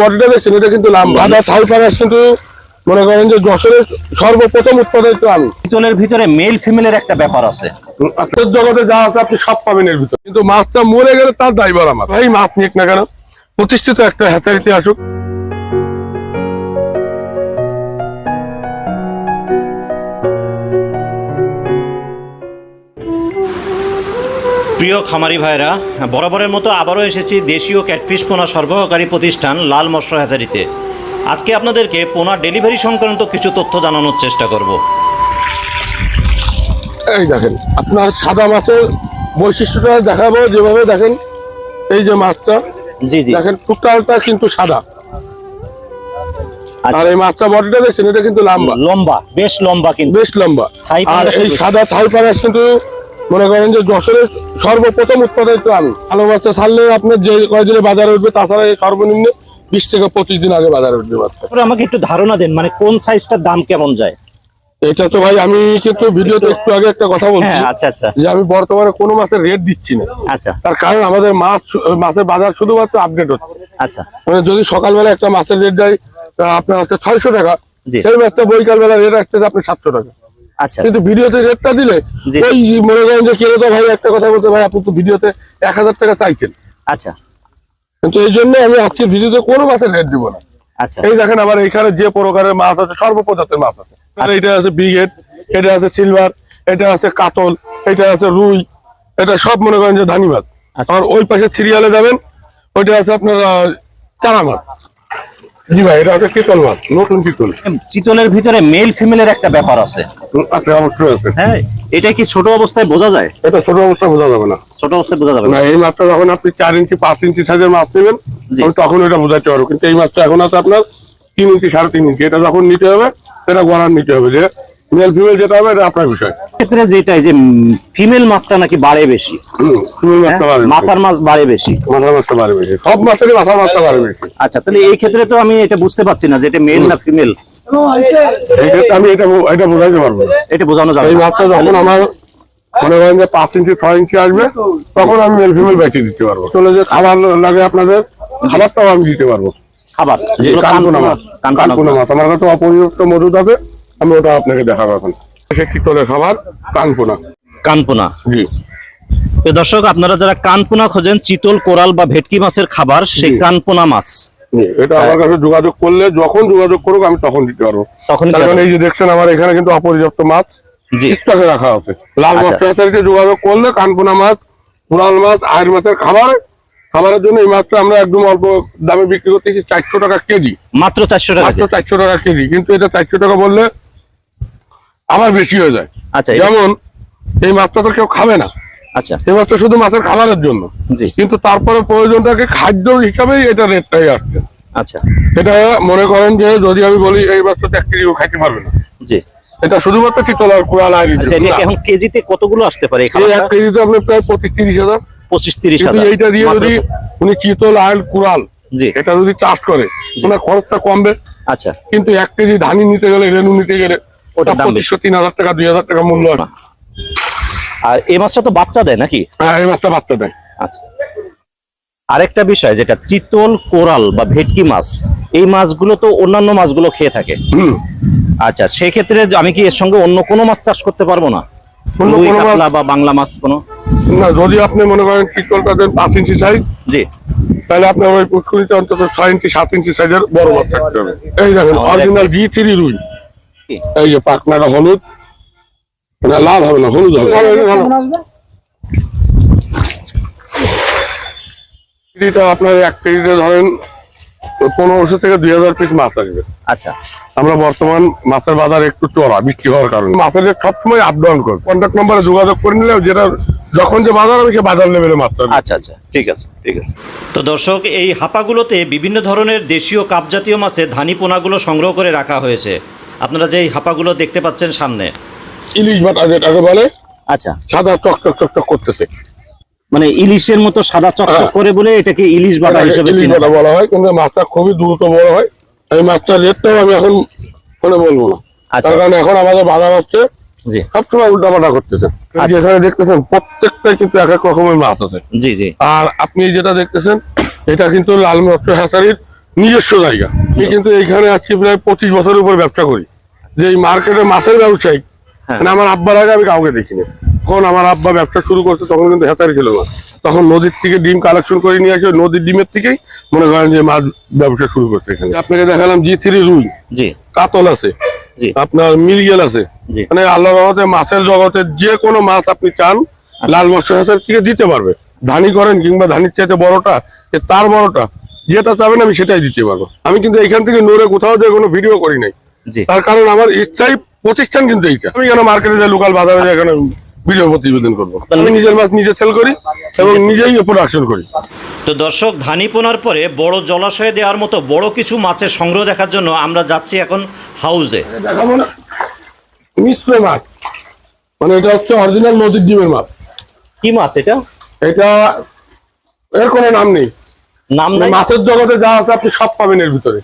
বডিটা দেখছেন এটা কিন্তু লাম্বা। আদা থাই পারাস কিন্তু মনে করেন যে যশোরের সর্বপ্রথম উৎপাদিত আমি। পিতলের ভিতরে মেল ফিমেলের একটা ব্যাপার আছে। আপনার জগতে যা আছে আপনি সব পাবেন এর ভিতর। কিন্তু মাছটা মরে গেলে তার দায়বার আমার। ভাই মাছ নিক না কেন? প্রতিষ্ঠিত একটা হ্যাচারিতে আসুক। প্রিয় খামারি ভাইরা বরাবরের মতো আবারও এসেছি দেশীয় ক্যাটফিশ পোনা সরবরাহকারী প্রতিষ্ঠান লাল মৎস্য হ্যাচারিতে আজকে আপনাদেরকে পোনা ডেলিভারি সংক্রান্ত কিছু তথ্য জানানোর চেষ্টা করব। এই দেখেন আপনার সাদা মাছের বৈশিষ্ট্যটা দেখাবো যেভাবে দেখেন এই যে মাছটা জি জি। দেখেন টোটালটা কিন্তু সাদা। আচ্ছা। আর এই মাছটা বডিটা দেখছেন এটা কিন্তু লম্বা। লম্বা বেশ লম্বা কিন্তু। বেশ লম্বা। আর এই সাদা থাই পাঙ্গাস কিন্তু মনে করেন যে যশোরের সর্বপ্রথম উৎপাদিত আমি। ভালো বাচ্চা ছাড়লে আপনার যে কয়দিনে বাজারে উঠবে তাছাড়া এই সর্বনিম্ন বিশ থেকে পঁচিশ দিন আগে বাজারে উঠবে বাচ্চা আমাকে একটু ধারণা দেন মানে কোন সাইজটার দাম কেমন যায়? এটা তো ভাই আমি কিন্তু ভিডিওতে একটু আগে একটা কথা বলছি। হ্যাঁ আচ্ছা আচ্ছা। যে আমি বর্তমানে কোনো মাছের রেট দিচ্ছি না। আচ্ছা। তার কারণ আমাদের মাছ মাছের বাজার শুধুমাত্র আপডেট হচ্ছে। আচ্ছা। মানে যদি সকালবেলা একটা মাছের রেট দেয় আপনার হচ্ছে ছয়শো টাকা। সেই মাছটা বৈকাল বেলা রেট আসতেছে আপনি সাতশো টাকা। আচ্ছা কিন্তু ভিডিওতে রেটটা দিলে ওই মনে করেন যে কেউ তো ভাই একটা কথা বলতে ভাই আপনি তো ভিডিওতে এক হাজার টাকা চাইছেন। আচ্ছা। কিন্তু এই জন্য আমি আজকে ভিডিওতে কোনো মাছের রেট দিব না। আচ্ছা। এই দেখেন আমার এখানে যে প্রকারের মাছ আছে সর্বপ্রজাতের মাছ আছে। আচ্ছা। এটা আছে ব্রিগেড এটা আছে সিলভার এটা আছে কাতল এটা আছে রুই এটা সব মনে করেন যে ধানি মাছ। আচ্ছা। আর ওই পাশে সিরিয়ালে যাবেন ওইটা আছে আপনার চারা মাছ। জি ভাই এটা হচ্ছে কিতল মাছ নতুন কিতল চিতলের ভিতরে মেল ফিমেলের একটা ব্যাপার আছে। আচ্ছা অবশ্যই আছে। হ্যাঁ এটা কি ছোট অবস্থায় বোঝা যায়? এটা ছোট অবস্থায় বোঝা যাবে না। ছোট অবস্থায় বোঝা যাবে না। এই মাছটা যখন আপনি চার ইঞ্চি পাঁচ ইঞ্চি সাইজের মাছ নেবেন তখন এটা বোঝাতে পারব। কিন্তু এই মাছটা এখন আছে আপনার তিন ইঞ্চি সাড়ে তিন ইঞ্চি। এটা যখন নিতে হবে সেটা গড়ার নিতে হবে যে মেল ফিমেল যেটা হবে এটা আপনার বিষয়। ক্ষেত্রে যেটা যে ফিমেল মাছটা নাকি বাড়ে বেশি? হ্যাঁ? বেশি। মাথার মাছ বাড়ে বেশি? মাথার মাছটা বাড়বে বেশি। সব মাছেরই মাথার মাছটা বেশি। আচ্ছা তাহলে এই ক্ষেত্রে তো আমি এটা বুঝতে পারছি না যে এটা মেল না ফিমেল আমি এটা এটা বোঝাইতে পারব এটা বোঝানো যাবে এই। মাছটা যখন আমার মনে করেন যে পাঁচ ইঞ্চি ছয় ইঞ্চি আসবে তখন আমি মেল ফিমেল বেঁচে দিতে পারব। চলে যে খাবার লাগে আপনাদের খাবারটাও আমি দিতে পারব। খাবার? যেগুলো কানকুনা মাছ। কানকুনা কানকুনা মাছ। আমার কাছে মজুদ আছে। আমি ওটা আপনাকে দেখাবো এখন। সে খাবার? কানকুনা কানপুনা? জি। দর্শক আপনারা যারা কানপুনা খোঁজেন চিতল কোরাল বা ভেটকি মাছের খাবার সেই। কানপুনা মাছ। জি, এটা আমার কাছে যোগাযোগ করলে যখন যোগাযোগ করুক আমি তখন দিতে পারব। তখনই কারণ এই যে দেখছেন আমার এখানে কিন্তু অপর্যাপ্ত মাছ স্টকে রাখা আছে। লাল আচ্ছা। যোগাযোগ করলে কানপুনা মাছ কোরাল মাছ আয়ের মাছের খাবার খাবারের জন্য এই মাছটা আমরা একদম অল্প দামে বিক্রি করতেছি চারশো টাকা কেজি। মাত্র চারশো টাকা মাত্র চারশো টাকা কেজি। কিন্তু এটা চারশো টাকা বললে আবার বেশি হয়ে যায়। আচ্ছা যেমন এই মাছটা তো কেউ খাবে না। আচ্ছা। এই মাছটা শুধু মাছের খাবারের জন্য। কিন্তু তারপরে প্রয়োজনটাকে খাদ্য হিসাবেই এটা রেটটাই আসছে। আচ্ছা। এটা মনে করেন যে যদি আমি বলি এই মাছটা এক কেজি খাইতে পারবে না। জি। এটা শুধুমাত্র চিতলার কুড়াল আয় আচ্ছা এটা কি এখন কেজিতে কতগুলো আসতে পারে এক কেজিতে আপনি প্রায় পঁচিশ তিরিশ হাজার। পঁচিশ তিরিশ হাজার। এইটা দিয়ে যদি উনি চিতল আয়ল কুড়াল জি। এটা যদি চাষ করে ওনার খরচটা কমবে। আচ্ছা। কিন্তু এক কেজি ধানি নিতে গেলে রেনু নিতে গেলে ওটার দাম। পঁচিশশো তিন হাজার টাকা দুই হাজার টাকা মূল্য আছে। আর এই মাছটা তো বাচ্চা দেয় নাকি? হ্যাঁ এই মাছটা বাচ্চা দেয়। আচ্ছা। আরেকটা বিষয় যেটা চিতল কোরাল বা ভেটকি মাছ এই মাছগুলো তো অন্যান্য মাছগুলো খেয়ে থাকে। আচ্ছা সেক্ষেত্রে আমি কি এর সঙ্গে অন্য কোনো মাছ চাষ করতে পারব না? বা বাংলা মাছ কোনো? না যদি আপনি মনে করেন চিতলটা দেন পাঁচ ইঞ্চি সাইজ জি। তাহলে আপনার ওই পুষ্করিতে অন্তত ছয় ইঞ্চি সাত ইঞ্চি সাইজের বড় মাছ থাকতে হবে। এই দেখেন অরিজিনাল জি থ্রি রুই। কি? এই যে পাকনাটা হলুদ না লাল হবে না হলুদ হবে। কেজিটা আপনার এক কেজিতে ধরেন পনেরোশো থেকে দুই হাজার পিস মাছ আসবে। আচ্ছা। আমরা বর্তমান মাছের বাজার একটু চড়া বৃষ্টি হওয়ার কারণে। মাছের রেট সবসময় আপ ডাউন করে। কন্ট্যাক্ট নাম্বারে যোগাযোগ করে নিলে যেটা যখন যে বাজার হবে সে বাজার লেভেলে মাছ। আচ্ছা আচ্ছা। ঠিক আছে ঠিক আছে। তো দর্শক এই হাপাগুলোতে বিভিন্ন ধরনের দেশীয় কাপ জাতীয় মাছের ধানি পোনাগুলো সংগ্রহ করে রাখা হয়েছে। আপনারা যে হাপাগুলো দেখতে পাচ্ছেন সামনে। ইলিশ বাটা যেটাকে বলে। আচ্ছা। সাদা চক চক চক চক করতেছে। মানে ইলিশের মতো সাদা চকচক হ্যাঁ। করে বলে এটাকে ইলিশ বাটা হিসেবে ইলিশ চিনা বাটা বলা হয় কিন্তু মাছটা খুবই দ্রুত বড় হয়। এই মাছটার রেটটাও আমি এখন ফোনে বলব না। আচ্ছা। তার কারণ এখন আমাদের বাজার হচ্ছে জি। সবসময় উল্টা পাল্টা করতেছে। আচ্ছা। যেখানে দেখতেছেন প্রত্যেকটাই কিন্তু এক এক রকমের মাছ আছে। জি জি। আর আপনি যেটা দেখতেছেন এটা কিন্তু লাল মৎস্য হ্যাচারির নিজস্ব জায়গা। আমি কিন্তু এইখানে আজকে প্রায় পঁচিশ বছরের উপর ব্যবসা করি। যে এই মার্কেটে মাছের ব্যবসায়ী হ্যাঁ। মানে আমার আব্বার আগে আমি কাউকে দেখিনি। তখন আমার আব্বা ব্যবসা শুরু করছে তখন কিন্তু হেতারি ছিল না। তখন নদীর থেকে ডিম কালেকশন করে নিয়ে আসে নদীর ডিমের থেকেই মনে করেন যে মাছ ব্যবসা শুরু করছে এখানে। আপনাকে দেখালাম জি থ্রি রুই কাতল আছে আপনার মিলগেল আছে। মানে আল্লাহ রহমতে মাছের জগতে যে কোনো মাছ আপনি চান লাল মৎস্য হাতের থেকে দিতে পারবে। ধানি করেন কিংবা ধানির চাইতে বড়টা তার বড়টা যেটা চাবেন আমি সেটাই দিতে পারব। আমি কিন্তু এখান থেকে নড়ে কোথাও যে কোনো ভিডিও করি নাই। তার কারণ আমার ইচ্ছাই প্রতিষ্ঠান কিন্তু এইটা। আমি কেন মার্কেটে যাই লোকাল বাজারে যাই এখানে ভিডিও প্রতিবেদন করব? আমি নিজের মাছ নিজে সেল করি এবং নিজেই প্রোডাকশন করি। তো দর্শক ধানি পোনার পরে বড় জলাশয়ে দেওয়ার মতো বড় কিছু মাছের সংগ্রহ দেখার জন্য আমরা যাচ্ছি এখন হাউজে দেখাবো না। মিশ্র মাছ। মানে এটা হচ্ছে অরিজিনাল নদীর ডিমের মাছ। কি মাছ এটা? এটা এর কোনো নাম নেই। নাম মানে নাই? মাছের জগতে যা আছে আপনি সব পাবেন এর ভিতরে?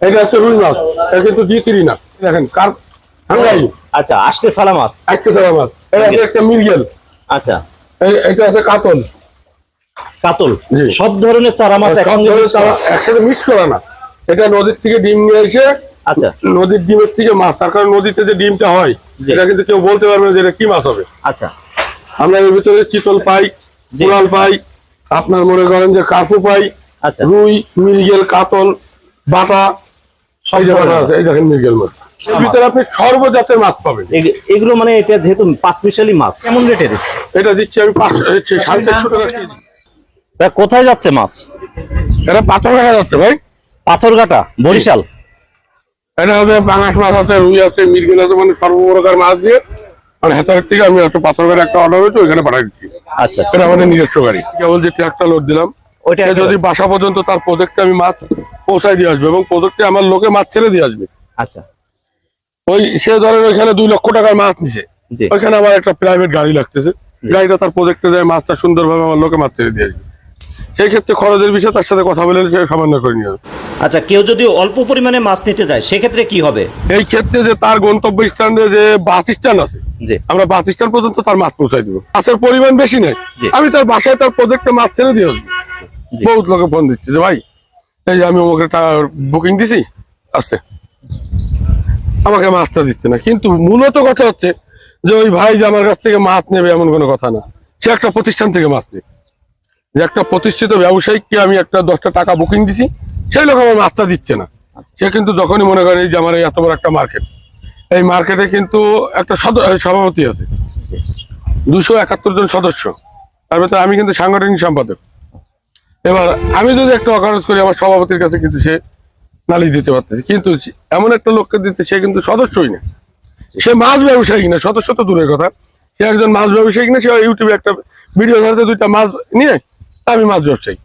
এটা হচ্ছে রুই মাছ। এটা কিন্তু জি থ্রি না। দেখেন কার আচ্ছা সালা মাছ। মাছ। এটা একটা আচ্ছা। এটা আছে কাতল। কাতল। সব ধরনের চারা মাছ সব ধরনের চারা একসাথে মিক্স করা না। এটা নদীর থেকে ডিম নিয়ে এসে আচ্ছা। নদীর ডিমের থেকে মাছ। তার কারণ নদীতে যে ডিমটা হয়। এটা কিন্তু কেউ বলতে পারবে না যে এটা কি মাছ হবে। আচ্ছা। আমরা এর ভিতরে চিতল পাই জি। পাই আপনার মনে করেন যে কাকু পাই আচ্ছা। রুই মিরগেল কাতল বাটা এই দেখেন মাছ। ভিতরে আপনি সর্বজাতের মাছ পাবেন। এগুলো মানে এটা যেহেতু পাঁচ মিশালি মাছ। কেমন রেটের এটা? দিচ্ছি আমি পাঁচশো সাড়ে চারশো টাকা কেজি। কোথায় যাচ্ছে মাছ? এটা যাচ্ছে ভাই। পাথরঘাটা বরিশাল। এটা হবে বাঙাশ মাছ আছে রুই আছে মিরগেল আছে মানে সর্বপ্রকার মাছ দিয়ে। মানে হেতারের থেকে আমি একটা পাথর গাড়ি একটা অর্ডার হয়েছে ওইখানে পাঠাই দিচ্ছি। আচ্ছা আচ্ছা। সেটা আমাদের নিজস্ব গাড়ি। কেবল যে ট্রাকটা লোড দিলাম ওইটা যদি বাসা পর্যন্ত তার প্রজেক্টে আমি মাছ পৌঁছায় দিয়ে আসবে এবং প্রজেক্টে আমার লোকে মাছ ছেড়ে দিয়ে আসবে। আচ্ছা। ওই সে ধরেন ওইখানে দুই লক্ষ টাকার মাছ নিছে। ওইখানে আমার একটা প্রাইভেট গাড়ি লাগতেছে। গাড়িটা তার প্রজেক্টে যায় মাছটা সুন্দরভাবে আমার লোকে মাছ ছেড়ে দিয়ে আসবে। সেই ক্ষেত্রে খরচের বিষয়ে তার সাথে কথা বলে সে করে নিয়ে যাবে। আচ্ছা কেউ যদি অল্প পরিমাণে মাছ নিতে যায় সেক্ষেত্রে কি হবে? এই ক্ষেত্রে যে তার গন্তব্য স্থানে যে বাস স্ট্যান্ড আছে আমরা বাস স্ট্যান্ড পর্যন্ত তার মাছ পৌঁছাই দিব। মাছের পরিমাণ বেশি নেই। আমি তার বাসায় তার প্রজেক্টে মাছ ছেড়ে দিয়ে আসব। বহুত লোকে ফোন দিচ্ছে যে, ভাই, এই যে আমি ওকে টাকা বুকিং দিছি, আসছে। আমাকে মাছটা দিচ্ছে না। কিন্তু মূলত কথা হচ্ছে যে, ওই ভাই যে আমার কাছ থেকে মাছ নেবে এমন কোনো কথা না। সে একটা প্রতিষ্ঠান থেকে মাছ নেবে যে একটা প্রতিষ্ঠিত ব্যবসায়িককে আমি একটা দশটা টাকা বুকিং দিছি, সেই লোক আমার মাছটা দিচ্ছে না। সে কিন্তু যখনই মনে করে যে, আমার এই এত বড় একটা মার্কেট এই মার্কেটে কিন্তু একটা সভাপতি আছে। দুশো একাত্তর জন সদস্য। তার আমি কিন্তু সাংগঠনিক সম্পাদক। এবার আমি যদি একটা অকারজ করি আমার সভাপতির কাছে কিন্তু সে নালিশ দিতে পারতেছে। কিন্তু এমন একটা লোককে দিতে সে কিন্তু সদস্যই না। সে মাছ ব্যবসায়ী কিনা সদস্য তো দূরের কথা। সে একজন মাছ ব্যবসায়ী কিনা সে ইউটিউবে একটা ভিডিও ধরতে দুইটা মাছ নিয়ে আমি মাছ ব্যবসায়ী।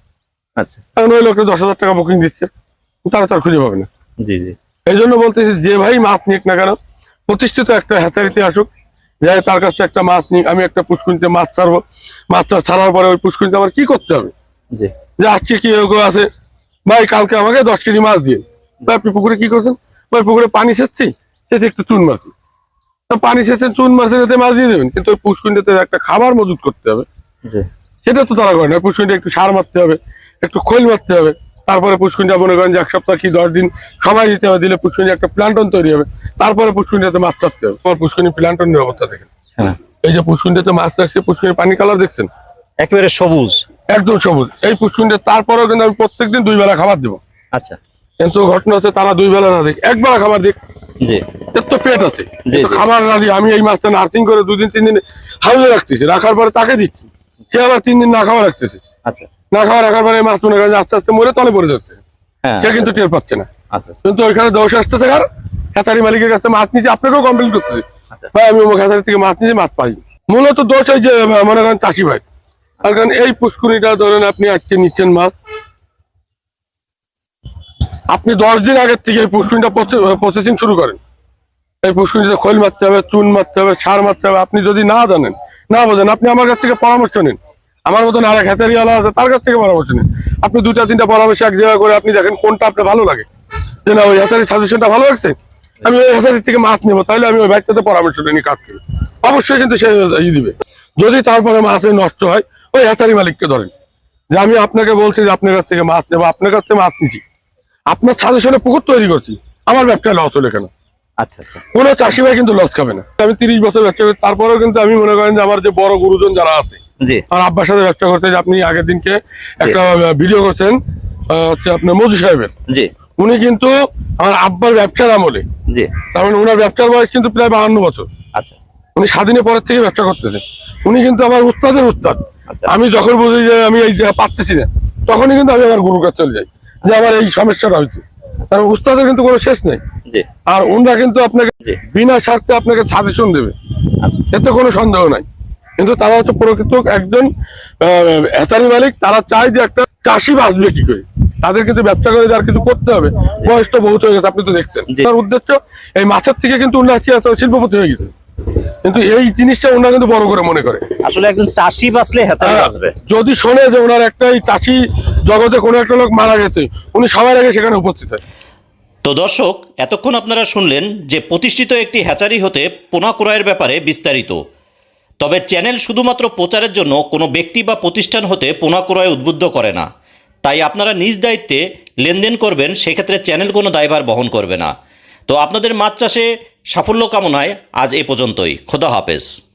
আচ্ছা কারণ ওই লোকটা দশ হাজার টাকা বুকিং দিচ্ছে। তারা তার খুঁজে পাবে না। জি জি। এই জন্য বলতেছি যে ভাই মাছ নিক না কেন প্রতিষ্ঠিত একটা হ্যাচারিতে আসুক। যাই তার কাছে একটা মাছ নিক আমি একটা পুষ্কুনিতে মাছ ছাড়বো। মাছ ছাড়ার পরে ওই পুষ্কুনিতে আমার কি করতে হবে? জি। যে আসছে কি কেউ কেউ আছে। ভাই কালকে আমাকে দশ কেজি মাছ দিন ভাই আপনি পুকুরে কি করছেন? ভাই পুকুরে পানি সেচছি সেচে একটু চুন মারছি পানি সেচে চুন মারছেন এতে মাছ দিয়ে দেবেন কিন্তু ওই পুষ্কুনিতে একটা খাবার মজুত করতে হবে। সেটা তো তারা করে না পুষ্কুনিটা একটু সার মারতে হবে একটু খোল মারতে হবে। তারপরে পুষ্কুনিটা মনে করেন যে এক সপ্তাহ কি দশ দিন সময় দিতে হবে দিলে পুষ্কুনি একটা প্লান্টন তৈরি হবে। তারপরে পুষ্কুনিটাতে মাছ চাপতে হবে। তোমার পুষ্কুনি প্লান্টনের অবস্থা দেখেন। হ্যাঁ। এই যে পুষ্কুনিটাতে মাছ চাষছে পুষ্কুনি পানি কালার দেখছেন? একেবারে সবুজ। একদম সবুজ। এই পুষ্কুনিটা তারপরেও কিন্তু আমি প্রত্যেকদিন দুই বেলা খাবার দেবো। আচ্ছা। কিন্তু ঘটনা হচ্ছে তারা দুই বেলা না দেখ একবেলা খাবার দিক। এর তো পেট আছে। খাবার না আমি এই মাছটা নার্সিং করে দুদিন তিন দিন হাউজে রাখতেছি। রাখার পরে তাকে দিচ্ছি। সে আবার তিন দিন না খাওয়া রাখতেছে। আচ্ছা। না খাওয়া রাখার পরে এই মাছ মনে করেন আস্তে আস্তে মরে তলে পড়ে যাচ্ছে। হ্যাঁ। সে কিন্তু টের পাচ্ছে না। আচ্ছা আচ্ছা। কিন্তু ওইখানে দোষ আসতেছে মালিকের কাছে মাছ নিচে আপনাকেও কমপ্লেন করতেছে। ভাই আমি অমুক থেকে মাছ নিয়ে মাছ পাই। মূলত দোষ এই যে মনে করেন চাষি ভাই। কারণ এই পুষ্কুনিটা ধরেন আপনি আজকে নিচ্ছেন মাছ। আপনি দশ দিন আগের থেকে এই পুষ্কুনিটা প্রসেসিং শুরু করেন। এই পুষ্কুনিতে খোল মারতে হবে, চুন মারতে হবে, সার মারতে হবে। আপনি যদি না জানেন, না বোঝেন, আপনি আমার কাছ থেকে পরামর্শ নিন। আমার মতন আরেক হ্যাচারিওয়ালা আছে, তার কাছ থেকে পরামর্শ নিন। আপনি দুটা তিনটা পরামর্শ এক জায়গায় করে আপনি দেখেন কোনটা আপনার ভালো লাগে। যে না, ওই হ্যাচারির সাজেশনটা ভালো লাগছে? আমি ওই হ্যাচারির থেকে মাছ নেব, তাহলে আমি ওই বাচ্চাতে পরামর্শ নিয়ে কাজ করি। অবশ্যই কিন্তু সে দিবে। যদি তারপরে মাছের নষ্ট হয় ওই হ্যাচারি মালিককে ধরেন। যে আমি আপনাকে বলছি যে আপনার কাছ থেকে মাছ নেব আপনার কাছ থেকে মাছ নিচ্ছি আপনার সাজেশনে পুকুর তৈরি করছি আমার ব্যবসায় লস হলো কেন আচ্ছা আচ্ছা। কোনো চাষি ভাই কিন্তু লস খাবে না। আমি তিরিশ বছর ব্যবসা করি তারপরেও কিন্তু আমি মনে করেন যে আমার যে বড় গুরুজন যারা আছে আমার আব্বার সাথে ব্যবসা করতে যে আপনি আগের দিনকে একটা ভিডিও করছেন হচ্ছে আপনার মজু সাহেবের। জি। উনি কিন্তু আমার আব্বার ব্যবসার আমলে জি। তার মানে ওনার ব্যবসার বয়স কিন্তু প্রায় বাহান্ন বছর। আচ্ছা। উনি স্বাধীনের পরের থেকে ব্যবসা করতেছে উনি কিন্তু আমার উস্তাদের উস্তাদ। আচ্ছা। আমি যখন বুঝি যে আমি এই জায়গা পারতেছি না তখনই কিন্তু আমি আমার গুরুর কাছে চলে যাই যে আমার এই সমস্যাটা হয়েছে। কারণ উস্তাদের কিন্তু কোনো শেষ নেই। আর ওনারা কিন্তু আপনাকে বিনা স্বার্থে আপনাকে সাজেশন দেবে। আচ্ছা। এতে কোনো সন্দেহ নাই। কিন্তু তারা হচ্ছে প্রকৃত একজন হ্যাচারি মালিক। তারা চায় যে একটা চাষি বাঁচবে কি করে। তাদের কিন্তু ব্যবসা করে আর কিছু করতে হবে। বয়স তো বহুত হয়ে গেছে আপনি তো দেখছেন। উদ্দেশ্য এই মাছের থেকে কিন্তু শিল্পপতি হয়ে গেছে। কিন্তু এই জিনিসটা ওনারা কিন্তু বড় করে মনে করে। আসলে একজন চাষি বাঁচলে হ্যাচারি হ্যাঁ, বাঁচবে। যদি শোনে যে ওনার একটা এই চাষি জগতে কোনো একটা লোক মারা গেছে উনি সবার আগে সেখানে উপস্থিত হয়। তো দর্শক এতক্ষণ আপনারা শুনলেন যে প্রতিষ্ঠিত একটি হ্যাচারি হতে পোনা ক্রয়ের ব্যাপারে বিস্তারিত। তবে চ্যানেল শুধুমাত্র প্রচারের জন্য কোনো ব্যক্তি বা প্রতিষ্ঠান হতে পোনা ক্রয় উদ্বুদ্ধ করে না। তাই আপনারা নিজ দায়িত্বে লেনদেন করবেন সেক্ষেত্রে চ্যানেল কোনো দায়ভার বহন করবে না। তো আপনাদের মাছ চাষে সাফল্য কামনায় আজ এ পর্যন্তই। খোদা হাফেজ।